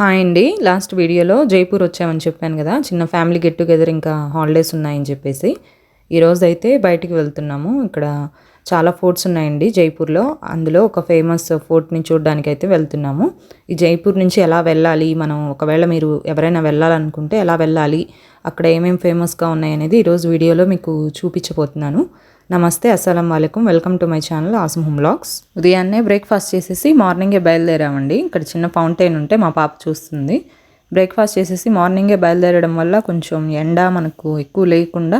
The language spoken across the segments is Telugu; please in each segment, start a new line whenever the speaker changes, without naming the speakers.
హాయ్ అండి. లాస్ట్ వీడియోలో జైపూర్ వచ్చామని చెప్పాను కదా. చిన్న ఫ్యామిలీ గెట్ టుగెదర్ ఇంకా హాలిడేస్ ఉన్నాయని చెప్పేసి. ఈరోజు అయితే బయటికి వెళ్తున్నాము. ఇక్కడ చాలా ఫోర్ట్స్ ఉన్నాయండి జైపూర్లో. అందులో ఒక ఫేమస్ ఫోర్ట్ని చూడడానికి అయితే వెళ్తున్నాము. ఈ జైపూర్ నుంచి ఎలా వెళ్ళాలి? మనం ఒకవేళ మీరు ఎవరైనా వెళ్ళాలనుకుంటే ఎలా వెళ్ళాలి? అక్కడ ఏమేమి ఫేమస్గా ఉన్నాయనేది ఈరోజు వీడియోలో మీకు చూపించబోతున్నాను. నమస్తే అస్సలం వాలేకం welcome to my channel awesome home blogs ఉదయాన్నే బ్రేక్ఫాస్ట్ చేసేసి మార్నింగే బయలుదేరామండి. ఇక్కడ చిన్న ఫౌంటైన్ ఉంటే మా పాప చూస్తుంది. బ్రేక్ఫాస్ట్ చేసేసి మార్నింగే బయలుదేరడం వల్ల కొంచెం ఎండ మనకు ఎక్కువ లేకుండా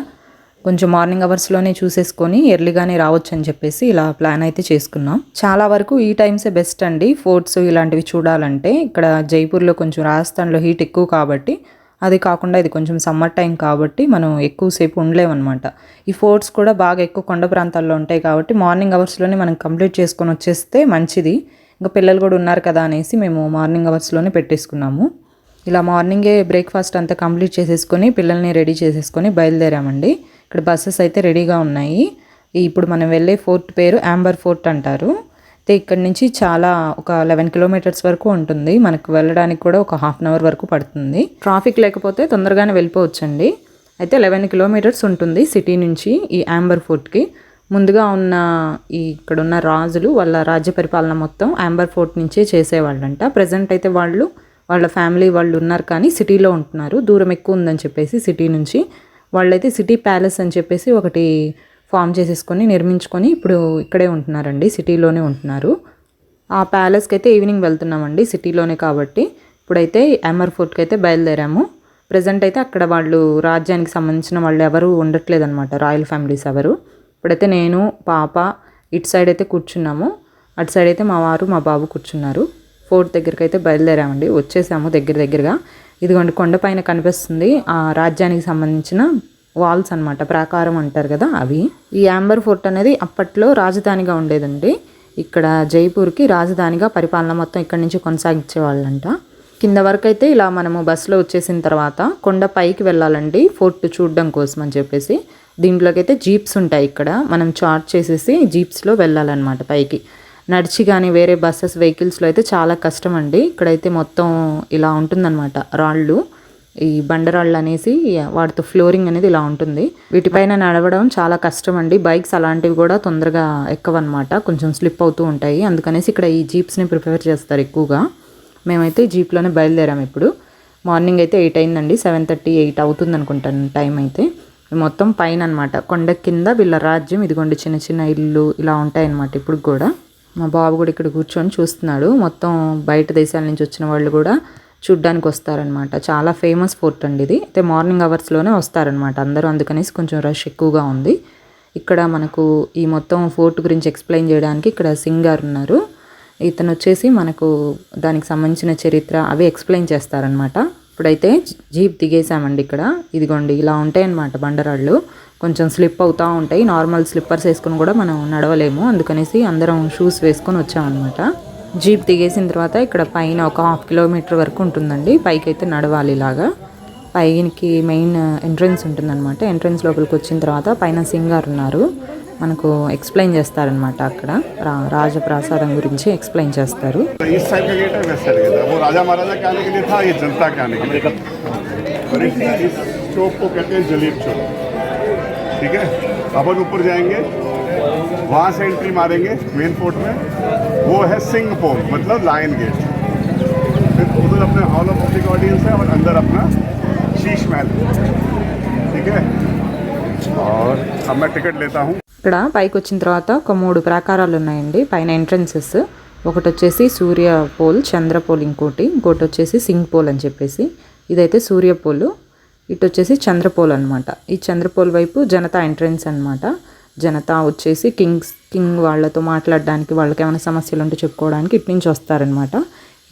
కొంచెం మార్నింగ్ అవర్స్లోనే చూసేసుకొని ఎర్లీగానే రావచ్చు అని చెప్పేసి ఇలా ప్లాన్ అయితే చేసుకున్నాం. చాలా వరకు ఈ టైమ్సే బెస్ట్ అండి. ఫోర్ట్స్ ఇలాంటివి చూడాలంటే ఇక్కడ జైపూర్లో కొంచెం రాజస్థాన్లో హీట్ ఎక్కువ కాబట్టి అది కాకుండా ఇది కొంచెం సమ్మర్ టైం కాబట్టి మనం ఎక్కువసేపు ఉండలేమన్నమాట. ఈ ఫోర్ట్స్ కూడా బాగా ఎక్కువ కొండ ప్రాంతాల్లో ఉంటాయి కాబట్టి మార్నింగ్ అవర్స్లోనే మనం కంప్లీట్ చేసుకొని వచ్చేస్తే మంచిది. ఇంకా పిల్లలు కూడా ఉన్నారు కదా అనేసి మేము మార్నింగ్ అవర్స్లోనే పెట్టేసుకున్నాము. ఇలా మార్నింగే బ్రేక్ఫాస్ట్ అంతా కంప్లీట్ చేసేసుకొని పిల్లల్ని రెడీ చేసేసుకొని బయలుదేరామండి. ఇక్కడ బస్సెస్ అయితే రెడీగా ఉన్నాయి. ఇప్పుడు మనం వెళ్ళే ఫోర్ట్ పేరు యాంబర్ ఫోర్ట్ అంటారు. అయితే ఇక్కడ నుంచి చాలా ఒక లెవెన్ కిలోమీటర్స్ వరకు ఉంటుంది. మనకు వెళ్ళడానికి కూడా ఒక హాఫ్ అన్ అవర్ వరకు పడుతుంది. ట్రాఫిక్ లేకపోతే తొందరగానే వెళ్ళిపోవచ్చండి. అయితే లెవెన్ కిలోమీటర్స్ ఉంటుంది సిటీ నుంచి ఈ యాంబర్ ఫోర్ట్కి ముందుగా ఉన్న ఈ ఇక్కడ ఉన్న రాజులు వాళ్ళ రాజ్య పరిపాలన మొత్తం యాంబర్ ఫోర్ట్ నుంచే చేసేవాళ్ళంట. ప్రజెంట్ అయితే వాళ్ళు వాళ్ళ ఫ్యామిలీ వాళ్ళు ఉన్నారు కానీ సిటీలో ఉంటున్నారు. దూరం ఎక్కువ ఉందని చెప్పేసి సిటీ నుంచి. వాళ్ళైతే సిటీ ప్యాలెస్ అని చెప్పేసి ఒకటి ఫామ్ చేసేసుకొని నిర్మించుకొని ఇప్పుడు ఇక్కడే ఉంటున్నారండి సిటీలోనే ఉంటున్నారు. ఆ ప్యాలెస్కి అయితే ఈవినింగ్ వెళ్తున్నామండి సిటీలోనే కాబట్టి. ఇప్పుడైతే ఎమర్ ఫోర్ట్కి అయితే బయలుదేరాము. ప్రజెంట్ అయితే అక్కడ వాళ్ళు రాజ్యానికి సంబంధించిన వాళ్ళు ఎవరు ఉండట్లేదన్నమాట రాయల్ ఫ్యామిలీస్ ఎవరు. ఇప్పుడైతే నేను పాప ఇటు సైడ్ అయితే కూర్చున్నాము. అటు సైడ్ అయితే మా వారు మా బాబు కూర్చున్నారు. ఫోర్ట్ దగ్గరికి అయితే బయలుదేరామండి. వచ్చేసాము దగ్గర దగ్గరగా. ఇదిగోండి కొండపైన కనిపిస్తుంది. ఆ రాజ్యానికి సంబంధించిన వాల్స్ అనమాట ప్రాకారం అంటారు కదా అవి. ఈ యాంబర్ ఫోర్ట్ అనేది అప్పట్లో రాజధానిగా ఉండేదండి. ఇక్కడ జైపూర్కి రాజధానిగా పరిపాలన మొత్తం ఇక్కడి నుంచి కొనసాగించేవాళ్ళంట. కింద వరకు అయితే ఇలా మనము బస్సులో వచ్చేసిన తర్వాత కొండ పైకి వెళ్ళాలండి ఫోర్ట్ చూడడం కోసం అని చెప్పేసి. దీంట్లోకైతే జీప్స్ ఉంటాయి ఇక్కడ. మనం చార్ట్ చేసేసి జీప్స్లో వెళ్ళాలన్నమాట పైకి. నడిచి కానీ వేరే బస్సెస్ వెహికల్స్లో అయితే చాలా కష్టం అండి. ఇక్కడైతే మొత్తం ఇలా ఉంటుందన్నమాట రాళ్ళు. ఈ బండరాళ్ళు అనేసి వాటితో ఫ్లోరింగ్ అనేది ఇలా ఉంటుంది. వీటిపైన నడవడం చాలా కష్టం అండి బైక్స్ అలాంటివి కూడా తొందరగా ఎక్కవన్నమాట. కొంచెం స్లిప్ అవుతూ ఉంటాయి. అందుకనేసి ఇక్కడ ఈ జీప్స్ని ప్రిఫర్ చేస్తారు ఎక్కువగా. మేమైతే జీప్లోనే బయలుదేరాము ఇప్పుడు. మార్నింగ్ అయితే ఎయిట్ అయిందండి. సెవెన్ థర్టీ ఎయిట్ అవుతుంది అనుకుంటాను టైం అయితే. మొత్తం పైన అనమాట కొండ కింద వీళ్ళ రాజ్యం. ఇదిగోండి చిన్న చిన్న ఇల్లు ఇలా ఉంటాయన్నమాట ఇప్పుడు కూడా. మా బాబు కూడా ఇక్కడ కూర్చొని చూస్తున్నాడు. మొత్తం బయట దేశాల నుంచి వచ్చిన వాళ్ళు కూడా చూడ్డానికి వస్తారనమాట చాలా ఫేమస్ ఫోర్ట్ అండి ఇది. అయితే మార్నింగ్ అవర్స్లోనే వస్తారనమాట అందరూ అందుకనేసి కొంచెం రష్ ఎక్కువగా ఉంది. ఇక్కడ మనకు ఈ మొత్తం ఫోర్ట్ గురించి ఎక్స్ప్లెయిన్ చేయడానికి ఇక్కడ సింగర్ ఉన్నారు. ఇతను వచ్చేసి మనకు దానికి సంబంధించిన చరిత్ర అవి ఎక్స్ప్లెయిన్ చేస్తారనమాట ఇప్పుడైతే జీప్ దిగేసామండి ఇక్కడ. ఇదిగోండి ఇలా ఉంటాయన్నమాట బండరాళ్ళు. కొంచెం స్లిప్ అవుతూ ఉంటాయి. నార్మల్ స్లిప్పర్స్ వేసుకుని కూడా మనం నడవలేము. అందుకనేసి అందరం షూస్ వేసుకొని వచ్చామన్నమాట. జీప్ దిగేసిన తర్వాత ఇక్కడ పైన ఒక హాఫ్ కిలోమీటర్ వరకు ఉంటుందండి పైకి అయితే నడవాలి ఇలాగా పైకి మెయిన్ ఎంట్రన్స్ ఉంటుందన్నమాట ఎంట్రన్స్ లోపలికి వచ్చిన తర్వాత పైన సింగార్ ఉన్నారు మనకు ఎక్స్ప్లెయిన్ చేస్తారనమాట అక్కడ రా రాజప్రాసాదం గురించి ఎక్స్ప్లెయిన్ చేస్తారు
इस साइड का गेट है वेस्ट साइड का गेट है वो राजा महाराजा के आने के लिए था ये जनता के आने के लिए और इस इस चौक को कहते हैं जलीब चौक ठीक है अपन ऊपर जाएंगे वहाँ से एंट्री मारेंगे मेन फोर्ट में वो है सिंह पोल मतलब लायन गेट फिर उधर अपने हॉल ऑफ पब्लिक ऑडियंस है और अंदर अपना शीश महल ठीक है और अब मैं टिकट लेता हूँ
ఇక్కడ పైకి వచ్చిన తర్వాత ఒక మూడు ప్రాకారాలు ఉన్నాయండి పైన ఎంట్రన్సెస్ ఒకటి వచ్చేసి సూర్య పోల్ చంద్ర పోల్ ఇంకోటి ఇంకోటి వచ్చేసి సింగ్ పోల్ అని చెప్పేసి ఇదైతే సూర్య పోల్ ఇటు వచ్చేసి చంద్రపోల్ అనమాట ఈ చంద్రపోల్ వైపు జనతా ఎంట్రన్స్ అనమాట జనతా వచ్చేసి కింగ్స్ కింగ్ వాళ్ళతో మాట్లాడడానికి వాళ్ళకి ఏమైనా సమస్యలు ఉంటే చెప్పుకోవడానికి ఇటు నుంచి వస్తారనమాట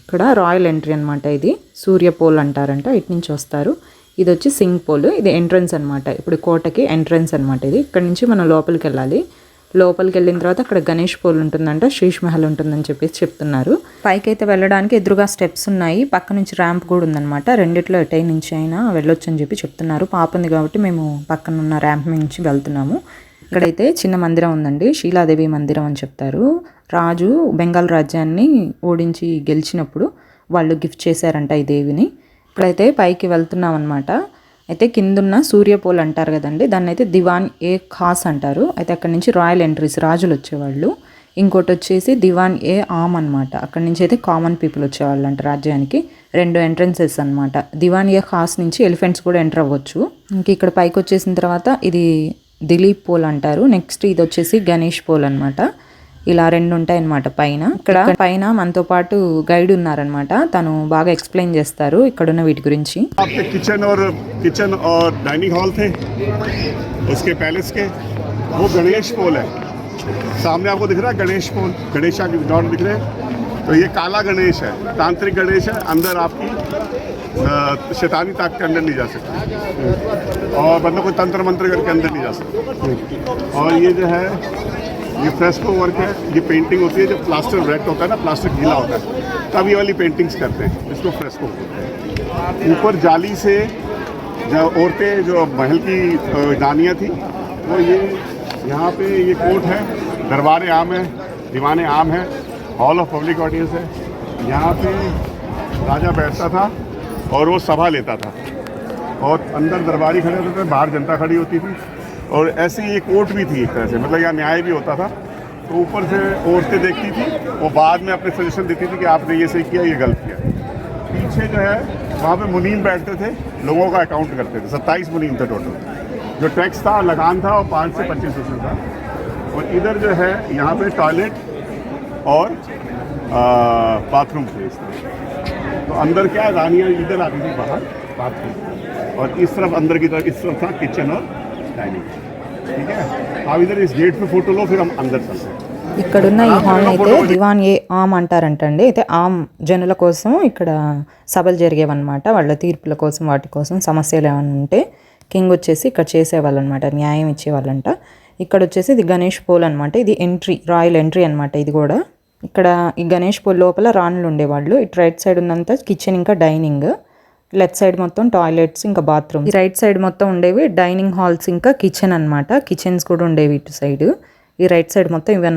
ఇక్కడ రాయల్ ఎంట్రీ అనమాట ఇది. సూర్య పోల్ అంటారంట ఇటు నుంచి వస్తారు. ఇది వచ్చి సింగ్ పోల్ ఇది ఎంట్రన్స్ అనమాట ఇప్పుడు కోటకి ఎంట్రన్స్ అనమాట ఇది. ఇక్కడ నుంచి మనం లోపలికి వెళ్ళాలి లోపలికి వెళ్ళిన తర్వాత అక్కడ గణేష్ పోల్ ఉంటుందంట శీష్ మహల్ ఉంటుందని చెప్పేసి చెప్తున్నారు. పైకి అయితే వెళ్ళడానికి ఎదురుగా స్టెప్స్ ఉన్నాయి. పక్క నుంచి ర్యాంప్ కూడా ఉందన్నమాట. రెండిట్లో ఎటై నుంచి అయినా వెళ్ళొచ్చు అని చెప్పి చెప్తున్నారు. పాప ఉంది కాబట్టి మేము పక్కన ఉన్న ర్యాంప్ నుంచి వెళ్తున్నాము. ఇక్కడైతే చిన్న మందిరం ఉందండి. శీలాదేవి మందిరం అని చెప్తారు. రాజు బెంగాల్ రాజ్యాన్ని ఓడించి గెలిచినప్పుడు వాళ్ళు గిఫ్ట్ చేశారంట ఈ దేవిని. ఇప్పుడైతే పైకి వెళ్తున్నాం అనమాట అయితే కిందున్న సూర్యపోల్ అంటారు కదండి దాన్ని అయితే దివాన్ ఏ ఖాస్ అంటారు. అయితే అక్కడి నుంచి రాయల్ ఎంట్రీస్ రాజులు వచ్చేవాళ్ళు. ఇంకోటి వచ్చేసి దివాన్ ఏ ఆమ్ అనమాట అక్కడి నుంచి అయితే కామన్ పీపుల్ వచ్చేవాళ్ళు అంట రాజ్యానికి. రెండు ఎంట్రన్సెస్ అనమాట దివాన్ ఏ ఖాస్ నుంచి ఎలిఫెంట్స్ కూడా ఎంటర్ అవ్వచ్చు. ఇంక ఇక్కడ పైకి వచ్చేసిన తర్వాత ఇది దిలీప్ పోల్ అంటారు నెక్స్ట్ ఇది వచ్చేసి గణేష్ పోల్ అనమాట ఇలా రెండు ఉంటాయి అనమాట పైన ఇక్కడ పైన మనతో పాటు గైడ్ ఉన్నారనమాట తను బాగా ఎక్స్ప్లెయిన్ చేస్తారు ఇక్కడున్న వీటి గురించి
आपके किचन और किचन और डाइनिंग हॉल थे उसके पैलेस के वो गणेश पोल है सामने आपको दिख रहा है गणेश पोल गणेशा के डॉट दिख रहे हैं तो ये काला गणेश है तांत्रिक गणेश है अंदर आपकी अ, शैतानी ताक के अंदर नहीं जा सकती और मतलब कोई तंत्र मंत्र करके अंदर नहीं जा सकता और ये जो है, ये फ्रेस्को वर्क है, ये पेंटिंग होती है, जब प्लास्टर वेट होता है ना प्लास्टर गीला होता है, तब ये वाली पेंटिंग्स करते हैं, इसको फ्रेस्को हैं। ऊपर जाली से जो औरतें, जो महल की रानियाँ थी, वो ये, यहाँ पे ये कोर्ट है, दरबार आम है, दीवान आम है हॉल ऑफ़ पब्लिक ऑडियंस है। यहाँ पे राजा बैठता था और वो सभा लेता था। और अंदर दरबारी खड़े होते थे, बाहर जनता खड़ी होती थी। और ऐसी ये कोर्ट भी थी एक तरह से मतलब यहाँ न्याय भी होता था। तो ऊपर से औरतें देखती थी, वो बाद में अपने सजेशन देती थी कि आपने ये सही किया, ये गलत किया। पीछे जो है, वहाँ पे मुनीम बैठते थे, लोगों का अकाउंट करते थे, सत्ताईस मुनीम थे टोटल जो टैक्स था, लगान था, वो पाँच से पच्चीस परसेंट था। और इधर जो है, यहाँ पे टॉयलेट और बाथरूम थे इस तरह तो अंदर क्या, रानियाँ इधर आती थी, बाहर बाथरूम और इस तरफ़, अंदर की तरफ़, इस तरफ़ था किचन और डाइनिंग ठीक है आप इधर इस गेट पे फोटो लो फिर हम अंदर चलते हैं
ఇక్కడున్న ఈ హాల్ అయితే దివాన్ ఏ ఆమ్ అంటారంటండి అయితే ఆమ్ జనుల కోసం ఇక్కడ సభలు జరిగేవన్నమాట వాళ్ళ తీర్పుల కోసం వాటి కోసం సమస్యలు ఏమైనా ఉంటే కింగ్ వచ్చేసి ఇక్కడ చేసేవాళ్ళు అనమాట న్యాయం ఇచ్చేవాళ్ళంట ఇక్కడ వచ్చేసి ఇది గణేష్ పోల్ అనమాట ఇది ఎంట్రీ రాయల్ ఎంట్రీ అనమాట ఇది కూడా ఇక్కడ ఈ గణేష్ పోల్ లోపల రాణులు ఉండేవాళ్ళు ఇటు రైట్ సైడ్ ఉన్నంత కిచెన్ ఇంకా డైనింగ్ లెఫ్ట్ సైడ్ మొత్తం టాయిలెట్స్ ఇంకా బాత్రూమ్ రైట్ సైడ్ మొత్తం ఉండేవి డైనింగ్ హాల్స్ ఇంకా కిచెన్ అన్నమాట. కిచెన్స్ కూడా ఉండేవి ఇటు సైడ్. ఈ రైట్ సైడ్ మొత్తం ఇవి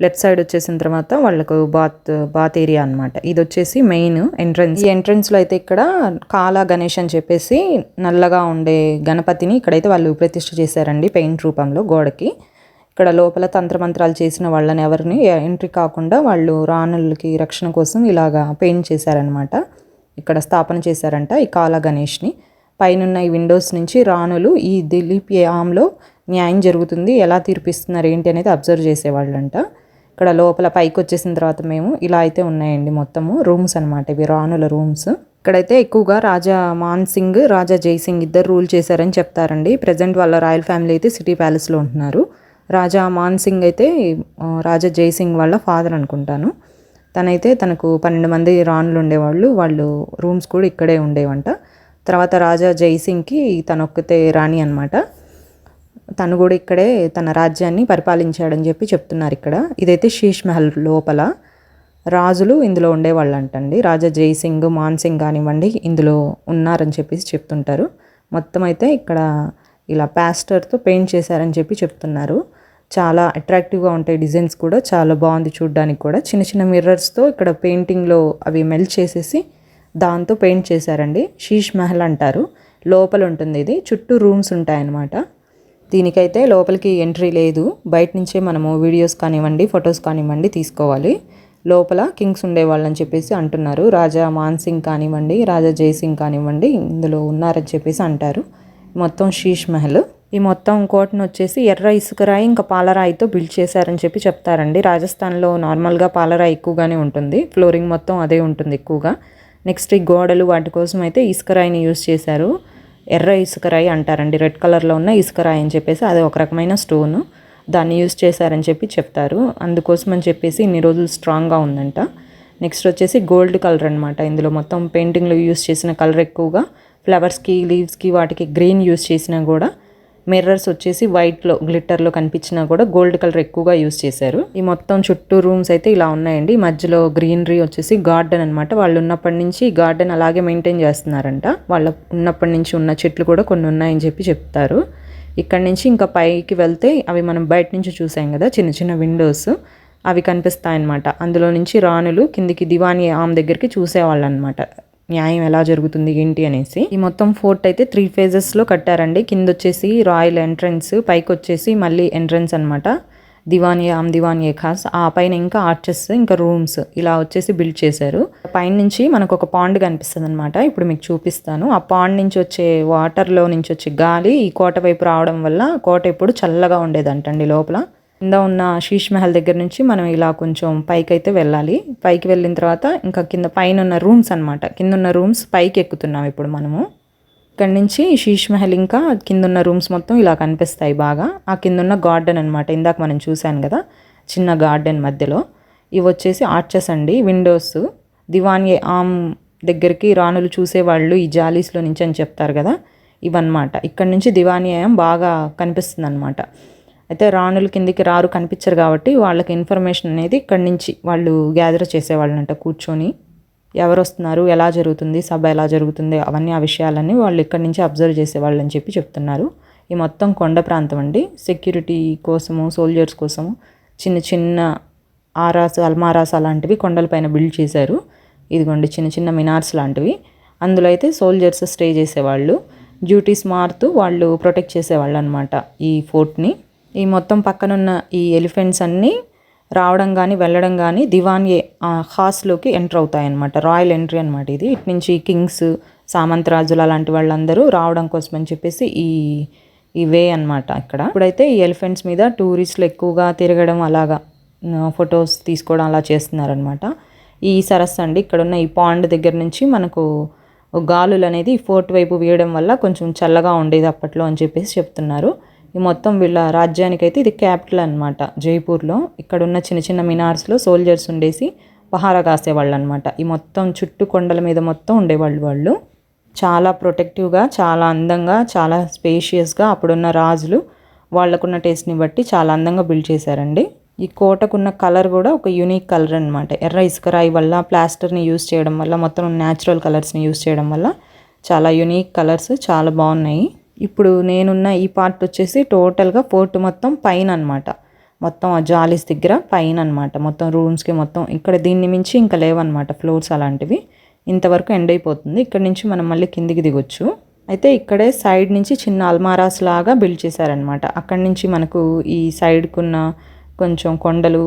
లెఫ్ట్ సైడ్ వచ్చేసిన తర్వాత వాళ్ళకు బాత్ బాత్ ఏరియా అన్నమాట. ఇది వచ్చేసి మెయిన్ ఎంట్రన్స్. ఈ ఎంట్రన్స్లో లో అయితే ఇక్కడ కాలా గణేష్ అని చెప్పేసి నల్లగా ఉండే గణపతిని ఇక్కడైతే వాళ్ళు ప్రతిష్ఠ చేశారండి పెయింట్ రూపంలో గోడకి. ఇక్కడ లోపల తంత్రమంత్రాలు చేసిన వాళ్ళని ఎవరిని ఎంట్రీ కాకుండా వాళ్ళు రాణులకి రక్షణ కోసం ఇలాగా పెయింట్ చేశారనమాట ఇక్కడ స్థాపన చేశారంట ఈ కాలా గణేష్ని. పైనున్న ఈ విండోస్ నుంచి రాణులు ఈ దిలీప్ ఏ ఆమ్లో న్యాయం జరుగుతుంది ఎలా తీర్పిస్తున్నారు ఏంటి అనేది అబ్జర్వ్ చేసేవాళ్ళంట. ఇక్కడ లోపల పైకి వచ్చేసిన తర్వాత మేము ఇలా అయితే ఉన్నాయండి మొత్తము రూమ్స్ అనమాట ఇవి రాణుల రూమ్స్. ఇక్కడైతే ఎక్కువగా రాజా మాన్ సింగ్ రాజా జై సింగ్ ఇద్దరు రూల్ చేశారని చెప్తారండి. ప్రజెంట్ వాళ్ళ రాయల్ ఫ్యామిలీ అయితే సిటీ ప్యాలెస్లో ఉంటున్నారు. రాజా మాన్ సింగ్ అయితే రాజా జై సింగ్ వాళ్ళ ఫాదర్ అనుకుంటాను. తనైతే తనకు పన్నెండు మంది రాణులు ఉండేవాళ్ళు. వాళ్ళు రూమ్స్ కూడా ఇక్కడే ఉండేవంట. తర్వాత రాజా జైసింగ్కి తనొక్కతే రాణి అనమాట తను కూడా ఇక్కడే తన రాజ్యాన్ని పరిపాలించాడని చెప్పి చెప్తున్నారు ఇక్కడ. ఇదైతే శీష్ మహల్ లోపల. రాజులు ఇందులో ఉండేవాళ్ళు అంటండి రాజా జైసింగ్ మాన్సింగ్ కానివ్వండి ఇందులో ఉన్నారని చెప్పేసి చెప్తుంటారు. మొత్తం అయితే ఇక్కడ ఇలా ప్యాస్టర్తో పెయింట్ చేశారని చెప్పి చెప్తున్నారు. చాలా అట్రాక్టివ్గా ఉంటాయి డిజైన్స్ కూడా. చాలా బాగుంది చూడడానికి కూడా. చిన్న చిన్న మిర్రర్స్తో ఇక్కడ పెయింటింగ్లో అవి మెల్ట్ చేసేసి దాంతో పెయింట్ చేశారండి. శీష్ మహల్ అంటారు. లోపల ఉంటుంది ఇది. చుట్టూ రూమ్స్ ఉంటాయన్నమాట. దీనికైతే లోపలికి ఎంట్రీ లేదు. బయట నుంచే మనము వీడియోస్ కానివ్వండి ఫొటోస్ కానివ్వండి తీసుకోవాలి. లోపల కింగ్స్ ఉండేవాళ్ళని చెప్పేసి అంటున్నారు. రాజా మాన్సింగ్ కానివ్వండి రాజా జైసింగ్ కానివ్వండి ఇందులో ఉన్నారని చెప్పేసి అంటారు. మొత్తం శీష్ మహల్. ఈ మొత్తం కోటను వచ్చేసి ఎర్ర ఇసుకరాయి ఇంకా పాలరాయితో బిల్డ్ చేశారని చెప్పి చెప్తారండి. రాజస్థాన్లో నార్మల్గా పాలరాయి ఎక్కువగానే ఉంటుంది. ఫ్లోరింగ్ మొత్తం అదే ఉంటుంది ఎక్కువగా. నెక్స్ట్ ఈ గోడలు వాటి కోసం అయితే ఇసుకరాయిని యూస్ చేశారు. ఎర్ర ఇసుకరాయి అంటారండి. రెడ్ కలర్లో ఉన్న ఇసుకరాయి అని చెప్పేసి అది ఒక రకమైన స్టోను. దాన్ని యూస్ చేశారని చెప్పి చెప్తారు. అందుకోసం అని చెప్పేసి ఇన్ని రోజులు స్ట్రాంగ్గా ఉందంట. నెక్స్ట్ వచ్చేసి గోల్డ్ కలర్ అనమాట ఇందులో మొత్తం పెయింటింగ్లో యూస్ చేసిన కలర్ ఎక్కువగా. ఫ్లవర్స్కి లీవ్స్కి వాటికి గ్రీన్ యూస్ చేసినా కూడా మిర్రర్స్ వచ్చేసి వైట్లో గ్లిట్టర్లో కనిపించినా కూడా గోల్డ్ కలర్ ఎక్కువగా యూస్ చేశారు. ఈ మొత్తం చుట్టూ రూమ్స్ అయితే ఇలా ఉన్నాయండి. మధ్యలో గ్రీనరీ వచ్చేసి గార్డెన్ అనమాట వాళ్ళు ఉన్నప్పటి నుంచి గార్డెన్ అలాగే మెయింటైన్ చేస్తున్నారంట. వాళ్ళ ఉన్నప్పటి నుంచి ఉన్న చెట్లు కూడా కొన్ని ఉన్నాయని చెప్పి చెప్తారు. ఇక్కడ నుంచి ఇంకా పైకి వెళ్తే అవి మనం బయట నుంచి చూసాం కదా చిన్న చిన్న విండోస్ అవి కనిపిస్తాయన్నమాట. అందులో నుంచి రాణులు కిందికి దివాని ఆమె దగ్గరికి చూసేవాళ్ళు అనమాట న్యాయం ఎలా జరుగుతుంది ఏంటి అనేసి. ఈ మొత్తం ఫోర్ట్ అయితే త్రీ ఫేజెస్లో కట్టారండి. కింద వచ్చేసి రాయల్ ఎంట్రన్స్ పైకి వచ్చేసి మళ్ళీ ఎంట్రన్స్ అనమాట దివాని ఆమ్ దివాన్ ఏ ఖాస్. ఆ పైన ఇంకా ఆర్చెస్ ఇంకా రూమ్స్ ఇలా వచ్చేసి బిల్డ్ చేశారు. పైన నుంచి మనకు ఒక పాండ్ కనిపిస్తుంది అనమాట ఇప్పుడు మీకు చూపిస్తాను. ఆ పాండ్ నుంచి వచ్చే వాటర్లో నుంచి వచ్చే గాలి ఈ కోట వైపు రావడం వల్ల కోట ఎప్పుడు చల్లగా ఉండేదంటండి లోపల. కింద ఉన్న శీష్ మహల్ దగ్గర నుంచి మనం ఇలా కొంచెం పైకి అయితే వెళ్ళాలి. పైకి వెళ్ళిన తర్వాత ఇంకా కింద పైన ఉన్న రూమ్స్ అనమాట కింద ఉన్న రూమ్స్ పైకి ఎక్కుతున్నాం ఇప్పుడు మనము. ఇక్కడ నుంచి శీష్ మహల్ ఇంకా కింద ఉన్న రూమ్స్ మొత్తం ఇలా కనిపిస్తాయి బాగా. ఆ కింద ఉన్న గార్డెన్ అనమాట ఇందాక మనం చూసాను కదా చిన్న గార్డెన్ మధ్యలో. ఇవి వచ్చేసి ఆర్చెస్ అండి విండోస్. దివాన్యే ఆమ్ దగ్గరికి రాణులు చూసేవాళ్ళు ఈ జాలీస్లో నుంచి అని చెప్తారు కదా ఇవన్నమాట. ఇక్కడ నుంచి దివాన్యాయం బాగా కనిపిస్తుంది అనమాట అయితే రాణులు కిందికి రారు కనిపించరు కాబట్టి వాళ్ళకి ఇన్ఫర్మేషన్ అనేది ఇక్కడి నుంచి వాళ్ళు గ్యాదర్ చేసేవాళ్ళంట కూర్చొని. ఎవరు వస్తున్నారు? ఎలా జరుగుతుంది? సభ ఎలా జరుగుతుంది? అవన్నీ ఆ విషయాలన్నీ వాళ్ళు ఇక్కడి నుంచి అబ్జర్వ్ చేసేవాళ్ళు అని చెప్పి చెప్తున్నారు. ఈ మొత్తం కొండ ప్రాంతం అండి. సెక్యూరిటీ కోసము సోల్జర్స్ కోసము చిన్న చిన్న ఆరాస్ అల్మారాస్ అలాంటివి కొండలపైన బిల్డ్ చేశారు. ఇదిగోండి చిన్న చిన్న మినార్స్ లాంటివి. అందులో అయితే సోల్జర్స్ స్టే చేసేవాళ్ళు. డ్యూటీస్ మారుతూ వాళ్ళు ప్రొటెక్ట్ చేసేవాళ్ళు అనమాట ఈ ఫోర్ట్ని ఈ మొత్తం పక్కనున్న ఈ ఎలిఫెంట్స్ అన్నీ రావడం కానీ వెళ్ళడం కానీ దివాన్ ఏ హాస్లోకి ఎంటర్ అవుతాయన్నమాట. రాయల్ ఎంట్రీ అనమాట ఇది. ఇటు నుంచి కింగ్స్ సామంతరాజులు అలాంటి వాళ్ళందరూ రావడం కోసం అని చెప్పేసి ఈ ఈ వే అనమాట ఇక్కడ ఇప్పుడైతే ఈ ఎలిఫెంట్స్ మీద టూరిస్టులు ఎక్కువగా తిరగడం అలాగా ఫొటోస్ తీసుకోవడం అలా చేస్తున్నారనమాట ఈ సరస్సు అండి. ఇక్కడ ఉన్న ఈ పాండ్ దగ్గర నుంచి మనకు గాలులు అనేది ఫోర్ట్ వైపు వేయడం వల్ల కొంచెం చల్లగా ఉండేది అప్పట్లో అని చెప్పేసి చెప్తున్నారు. ఈ మొత్తం వీళ్ళ రాజ్యానికైతే ఇది క్యాపిటల్ అనమాట జైపూర్లో ఇక్కడ ఉన్న చిన్న చిన్న మినార్స్లో సోల్జర్స్ ఉండేసి పహారా కాసేవాళ్ళు అనమాట ఈ మొత్తం చుట్టూ కొండల మీద మొత్తం ఉండేవాళ్ళు వాళ్ళు. చాలా ప్రొటెక్టివ్గా చాలా అందంగా చాలా స్పేషియస్గా అప్పుడున్న రాజులు వాళ్ళకున్న టేస్ట్ని బట్టి చాలా అందంగా బిల్డ్ చేశారండి. ఈ కోటకున్న కలర్ కూడా ఒక యూనిక్ కలర్ అనమాట ఎర్ర ఇసుక రాయి వల్ల ప్లాస్టర్ని యూస్ చేయడం వల్ల మొత్తం న్యాచురల్ కలర్స్ని యూస్ చేయడం వల్ల చాలా యూనిక్ కలర్స్ చాలా బాగున్నాయి. ఇప్పుడు నేనున్న ఈ పార్ట్ వచ్చేసి టోటల్గా ఫోర్ట్ మొత్తం పైన అనమాట మొత్తం ఆ జాలీస్ దగ్గర పైన అనమాట మొత్తం రూమ్స్కి మొత్తం ఇక్కడ దీన్ని మించి ఇంకా లేవన్నమాట ఫ్లోర్స్ అలాంటివి. ఇంతవరకు ఎండ్ అయిపోతుంది. ఇక్కడ నుంచి మనం మళ్ళీ కిందికి దిగొచ్చు. అయితే ఇక్కడే సైడ్ నుంచి చిన్న అల్మారాస్ లాగా బిల్డ్ చేశారనమాట అక్కడి నుంచి మనకు ఈ సైడ్కున్న కొంచెం కొండలు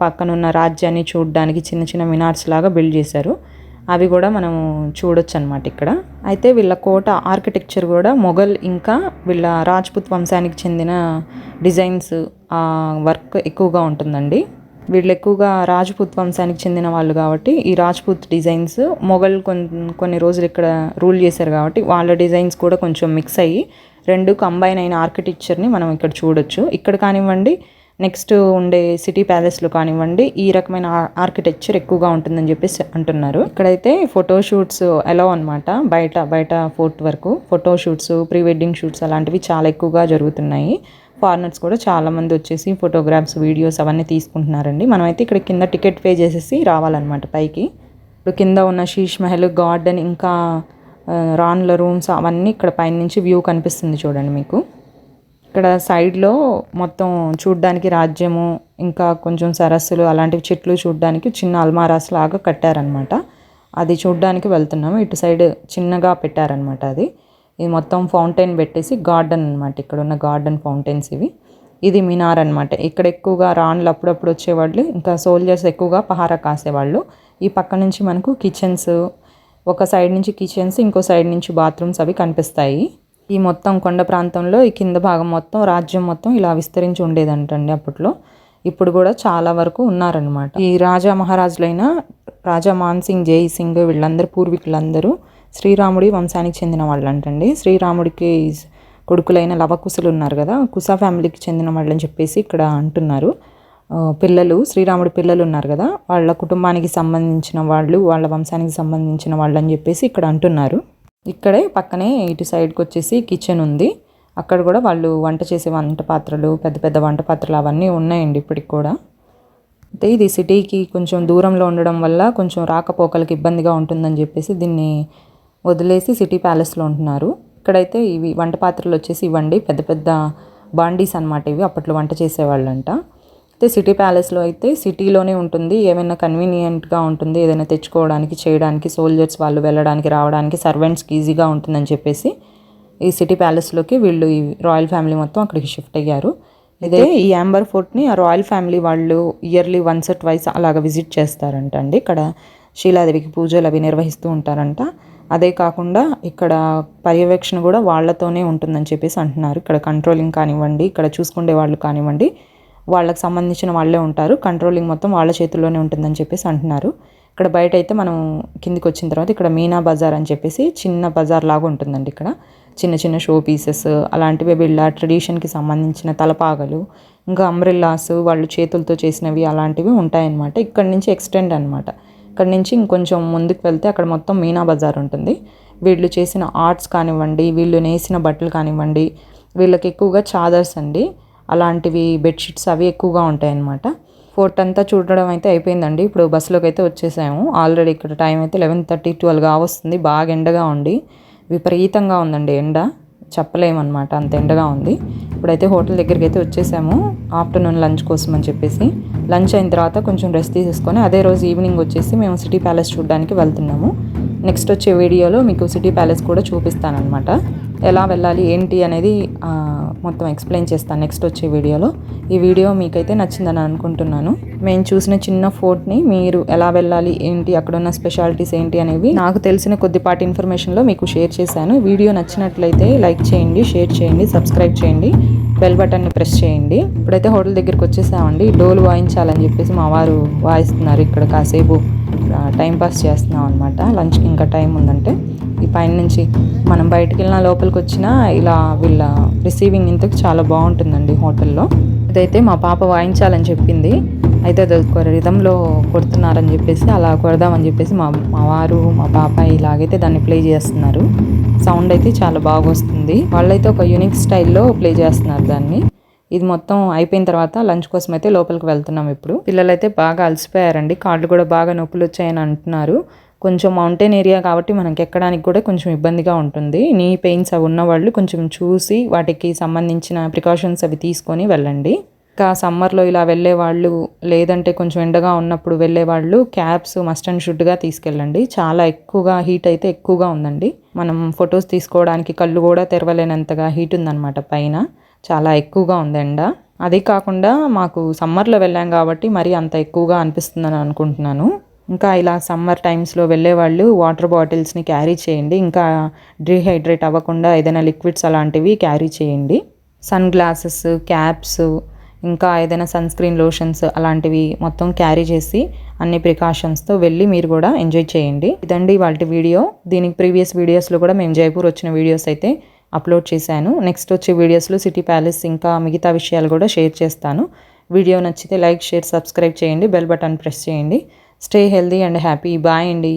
పక్కనున్న రాజ్యాన్ని చూడడానికి చిన్న చిన్న మినార్స్ లాగా బిల్డ్ చేశారు. అవి కూడా మనం చూడొచ్చు అనమాట ఇక్కడ. అయితే వీళ్ళ కోట ఆర్కిటెక్చర్ కూడా మొఘల్ ఇంకా వీళ్ళ రాజ్పుత్ వంశానికి చెందిన డిజైన్స్ వర్క్ ఎక్కువగా ఉంటుందండి. వీళ్ళు ఎక్కువగా రాజ్పుత్ వంశానికి చెందిన వాళ్ళు కాబట్టి ఈ రాజ్పుత్ డిజైన్స్ మొఘల్ కొన్ని కొన్ని రోజులు ఇక్కడ రూల్ చేశారు కాబట్టి వాళ్ళ డిజైన్స్ కూడా కొంచెం మిక్స్ అయ్యి రెండు కంబైన్ అయిన ఆర్కిటెక్చర్ని మనం ఇక్కడ చూడొచ్చు. ఇక్కడ కానివ్వండి నెక్స్ట్ ఉండే సిటీ ప్యాలెస్లో కానివ్వండి ఈ రకమైన ఆర్కిటెక్చర్ ఎక్కువగా ఉంటుందని చెప్పేసి అంటున్నారు. ఇక్కడైతే ఫోటో షూట్స్ ఎలా అనమాట బయట బయట ఫోర్ట్ వరకు photo shoots pre wedding shoots అలాంటివి చాలా ఎక్కువగా జరుగుతున్నాయి. ఫారినర్స్ కూడా చాలామంది వచ్చేసి ఫోటోగ్రాఫ్స్ వీడియోస్ అవన్నీ తీసుకుంటున్నారండి. మనమైతే ఇక్కడ కింద టికెట్ పే చేసేసి రావాలన్నమాట పైకి. ఇప్పుడు కింద ఉన్న శీష్ మహల్ గార్డెన్ ఇంకా రాన్ల రూమ్స్ అవన్నీ ఇక్కడ పైన నుంచి వ్యూ కనిపిస్తుంది చూడండి మీకు. ఇక్కడ సైడ్లో మొత్తం చూడ్డానికి రాజ్యము ఇంకా కొంచెం సరస్సులు అలాంటివి చెట్లు చూడ్డానికి చిన్న అల్మారాస్ లాగా కట్టారనమాట అది చూడ్డానికి వెళ్తున్నాము. ఇటు సైడ్ చిన్నగా పెట్టారనమాట అది. ఇది మొత్తం ఫౌంటైన్ పెట్టేసి గార్డెన్ అనమాట ఇక్కడ ఉన్న గార్డెన్ ఫౌంటైన్స్ ఇవి. ఇది మినార్ అనమాట ఇక్కడ ఎక్కువగా రాన్లు అప్పుడప్పుడు వచ్చేవాళ్ళు ఇంకా సోల్జర్స్ ఎక్కువగా పహారా కాసేవాళ్ళు. ఈ పక్క నుంచి మనకు కిచెన్స్ ఒక సైడ్ నుంచి కిచెన్స్ ఇంకో సైడ్ నుంచి బాత్రూమ్స్ అవి కనిపిస్తాయి. ఈ మొత్తం కొండ ప్రాంతంలో ఈ కింద భాగం మొత్తం రాజ్యం మొత్తం ఇలా విస్తరించి ఉండేదంటండి అప్పట్లో. ఇప్పుడు కూడా చాలా వరకు ఉన్నారనమాట ఈ రాజా మహారాజులైన రాజా మాన్సింగ్ జై సింగ్ వీళ్ళందరూ పూర్వీకులందరూ శ్రీరాముడి వంశానికి చెందిన వాళ్ళు అంటండి శ్రీరాముడికి కొడుకులైన లవకుశులు ఉన్నారు కదా కుస ఫ్యామిలీకి చెందిన వాళ్ళని చెప్పేసి ఇక్కడ అంటున్నారు. పిల్లలు శ్రీరాముడి పిల్లలు ఉన్నారు కదా వాళ్ళ కుటుంబానికి సంబంధించిన వాళ్ళు వాళ్ళ వంశానికి సంబంధించిన వాళ్ళు అని చెప్పేసి ఇక్కడ అంటున్నారు. ఇక్కడే పక్కనే ఇటు సైడ్కి వచ్చేసి కిచెన్ ఉంది. అక్కడ కూడా వాళ్ళు వంట చేసే వంట పాత్రలు పెద్ద పెద్ద వంట పాత్రలు అవన్నీ ఉన్నాయండి ఇప్పటికి కూడా. అయితే ఇది సిటీకి కొంచెం దూరంలో ఉండడం వల్ల కొంచెం రాకపోకలకు ఇబ్బందిగా ఉంటుందని చెప్పేసి దీన్ని వదిలేసి సిటీ ప్యాలెస్లో ఉంటున్నారు. ఇక్కడైతే ఇవి వంట పాత్రలు వచ్చేసి ఇవ్వండి. పెద్ద పెద్ద బాండీస్ అన్నమాట ఇవి. అప్పట్లో వంట చేసేవాళ్ళంట. అయితే సిటీ ప్యాలెస్లో అయితే సిటీలోనే ఉంటుంది. ఏమైనా కన్వీనియంట్గా ఉంటుంది. ఏదైనా తెచ్చుకోవడానికి చేయడానికి సోల్జర్స్ వాళ్ళు వెళ్ళడానికి రావడానికి సర్వెంట్స్కి ఈజీగా ఉంటుందని చెప్పేసి ఈ సిటీ ప్యాలెస్లోకి వీళ్ళు ఈ రాయల్ ఫ్యామిలీ మొత్తం అక్కడికి షిఫ్ట్ అయ్యారు. ఇదే ఈ యాంబర్ ఫోర్ట్ని ఆ రాయల్ ఫ్యామిలీ వాళ్ళు ఇయర్లీ వన్స్ ట్వైస్ అలాగ విజిట్ చేస్తారంట అండి. ఇక్కడ శీలాదేవికి పూజలు అవి నిర్వహిస్తూ ఉంటారంట. అదే కాకుండా ఇక్కడ పర్యవేక్షణ కూడా వాళ్ళతోనే ఉంటుందని చెప్పేసి అంటున్నారు. ఇక్కడ కంట్రోలింగ్ కానివ్వండి ఇక్కడ చూసుకునే వాళ్ళు కానివ్వండి వాళ్ళకి సంబంధించిన వాళ్ళే ఉంటారు. కంట్రోలింగ్ మొత్తం వాళ్ళ చేతుల్లోనే ఉంటుందని చెప్పేసి అంటున్నారు. ఇక్కడ బయట అయితే మనం కిందికి వచ్చిన తర్వాత ఇక్కడ మీనా బజార్ అని చెప్పేసి చిన్న బజార్ లాగా ఉంటుందండి ఇక్కడ. చిన్న చిన్న షో పీసెస్ అలాంటివి వీళ్ళ ట్రెడిషన్కి సంబంధించిన తలపాగలు ఇంకా అంబ్రిల్లాస్ వాళ్ళు చేతులతో చేసినవి అలాంటివి ఉంటాయన్నమాట. ఇక్కడ నుంచి ఎక్స్టెండ్ అనమాట ఇక్కడ నుంచి ఇంకొంచెం ముందుకు వెళ్తే అక్కడ మొత్తం మీనా బజార్ ఉంటుంది. వీళ్ళు చేసిన ఆర్ట్స్ కానివ్వండి వీళ్ళు నేసిన బట్టలు కానివ్వండి వీళ్ళకి ఎక్కువగా చాదర్స్ అండి. అలాంటివి బెడ్షీట్స్ అవి ఎక్కువగా ఉంటాయి అన్నమాట ఫోర్ట్ అంతా చూడడం అయితే అయిపోయిందండి. ఇప్పుడు బస్సులోకి అయితే వచ్చేసాము. ఆల్రెడీ ఇక్కడ టైం అయితే లెవెన్ థర్టీ ట్వెల్వ్ వస్తుంది. బాగా ఎండగా ఉండి విపరీతంగా ఉందండి ఎండ. చెప్పలేమన్నమాట. అంత ఎండగా ఉంది. ఇప్పుడైతే హోటల్ దగ్గరికి అయితే వచ్చేసాము. ఆఫ్టర్నూన్ లంచ్ కోసం అని చెప్పేసి. లంచ్ అయిన తర్వాత కొంచెం రెస్ట్ తీసేసుకొని అదే రోజు ఈవినింగ్ వచ్చేసి మేము సిటీ ప్యాలెస్ చూడడానికి వెళ్తున్నాము. నెక్స్ట్ వచ్చే వీడియోలో మీకు సిటీ ప్యాలెస్ కూడా చూపిస్తానమాట ఎలా వెళ్ళాలి ఏంటి అనేది మొత్తం ఎక్స్ప్లెయిన్ చేస్తాను నెక్స్ట్ వచ్చే వీడియోలో. ఈ వీడియో మీకైతే నచ్చిందని అనుకుంటున్నాను. మేము చూసిన చిన్న ఫోర్ట్ని మీరు ఎలా వెళ్ళాలి ఏంటి అక్కడ ఉన్న స్పెషాలిటీస్ ఏంటి అనేవి నాకు తెలిసిన కొద్దిపాటి ఇన్ఫర్మేషన్లో మీకు షేర్ చేశాను. వీడియో నచ్చినట్లయితే లైక్ చేయండి షేర్ చేయండి సబ్స్క్రైబ్ చేయండి బెల్ బటన్ని ప్రెస్ చేయండి. ఇప్పుడైతే హోటల్ దగ్గరికి వచ్చేసామండి. డోలు వాయించాలని చెప్పేసి మా వారు వాయిస్తున్నారు. ఇక్కడ కాసేపు టైం పాస్ చేస్తున్నాం అనమాట లంచ్కి ఇంకా టైం ఉందంటే. ఈ పైన నుంచి మనం బయటికి వెళ్ళిన లోపలికి వచ్చినా ఇలా వీళ్ళ రిసీవింగ్ ఇంతకు చాలా బాగుంటుందండి హోటల్లో. ఇదైతే మా పాప వాయించాలని చెప్పింది. అయితే అది ఒక రిధంలో కొడుతున్నారని చెప్పేసి అలా కొడదామని చెప్పేసి మా మా వారు మా పాప ఇలాగైతే దాన్ని ప్లే చేస్తున్నారు. సౌండ్ అయితే చాలా బాగా వస్తుంది వాళ్ళైతే ఒక యూనిక్ స్టైల్లో ప్లే చేస్తున్నారు దాన్ని. ఇది మొత్తం అయిపోయిన తర్వాత లంచ్ కోసం అయితే లోపలికి వెళ్తున్నాం ఇప్పుడు. పిల్లలైతే బాగా అలసిపోయారండి. కాళ్ళు కూడా బాగా నొప్పులు వచ్చాయని అంటున్నారు. కొంచెం మౌంటైన్ ఏరియా కాబట్టి మనకి ఎక్కడానికి కూడా కొంచెం ఇబ్బందిగా ఉంటుంది. నీ పెయిన్స్ అవి ఉన్న వాళ్ళు కొంచెం చూసి వాటికి సంబంధించిన ప్రికాషన్స్ అవి తీసుకొని వెళ్ళండి. ఇంకా సమ్మర్లో ఇలా వెళ్ళే వాళ్ళు లేదంటే కొంచెం ఎండగా ఉన్నప్పుడు వెళ్ళే వాళ్ళు క్యాబ్స్ మస్ట్ అండ్ షుడ్గా తీసుకెళ్ళండి. చాలా ఎక్కువగా హీట్ అయితే ఎక్కువగా ఉందండి. మనం ఫొటోస్ తీసుకోవడానికి కళ్ళు కూడా తెరవలేనంతగా హీట్ ఉందన్నమాట పైన. చాలా ఎక్కువగా ఉంది ఎండ. అదే కాకుండా మాకు సమ్మర్లో వెళ్ళాం కాబట్టి మరీ అంత ఎక్కువగా అనిపిస్తుందని అనుకుంటున్నాను. ఇంకా ఇలా సమ్మర్ టైమ్స్లో వెళ్ళే వాళ్ళు వాటర్ బాటిల్స్ని క్యారీ చేయండి. ఇంకా డిహైడ్రేట్ అవ్వకుండా ఏదైనా లిక్విడ్స్ అలాంటివి క్యారీ చేయండి. సన్ గ్లాసెస్ క్యాప్స్ ఇంకా ఏదైనా సన్ స్క్రీన్ లోషన్స్ అలాంటివి మొత్తం క్యారీ చేసి అన్ని ప్రికాషన్స్తో వెళ్ళి మీరు కూడా ఎంజాయ్ చేయండి. ఇదండి వాళ్ళ వీడియో. దీనికి ప్రీవియస్ వీడియోస్లో కూడా మేము జైపూర్ వచ్చిన వీడియోస్ అయితే అప్లోడ్ చేశాను. నెక్స్ట్ వచ్చే వీడియోస్లో సిటీ ప్యాలెస్ ఇంకా మిగతా విషయాలు కూడా షేర్ చేస్తాను. వీడియో నచ్చితే లైక్ షేర్ సబ్స్క్రైబ్ చేయండి. బెల్ బటన్ ప్రెస్ చేయండి. Stay healthy and happy bye అండి